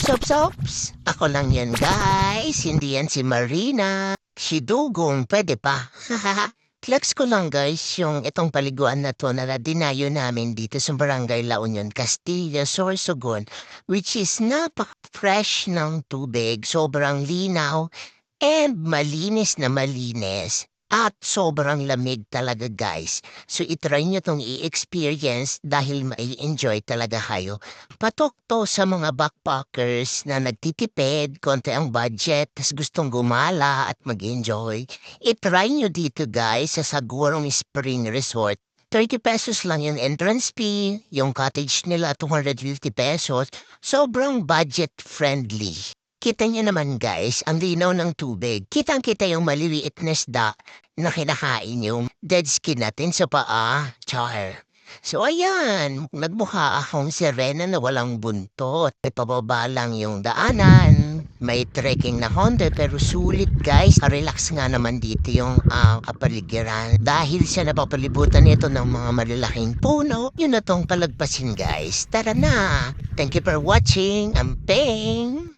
Sops, ako lang yan guys, hindi yan si Marina. Si Dugong, pwede pa. Flex ko lang guys yung itong paliguan na to na dinayo namin dito sa Barangay La Union, Castilla, Sorsogon, which is napaka-fresh ng tubig, sobrang linaw, and malinis na malinis. At sobrang lamig talaga guys. So itry nyo tong i-experience dahil mai-enjoy talaga kayo. Patok to sa mga backpackers na nagtitipid, konti ang budget, tas gustong gumala at mag-enjoy. Itry nyo dito guys sa Sagurong Spring Resort. 30 pesos lang yung entrance fee, yung cottage nila 250 pesos, sobrang budget friendly. Kita niyo naman guys, ang linaw ng tubig. Kitang-kita yung maliliit na isda na kinakain yung dead skin natin sa paa. Char. So ayan, nagmukha akong sirena na walang buntot. May pababa lang yung daanan. May trekking na Honda pero sulit guys. Relax nga naman dito yung ah, kapaligiran. Dahil sa napapalibutan nito ng mga malalaking puno, yun na tong palagpasin guys. Tara na! Thank you for watching. I'm Peng!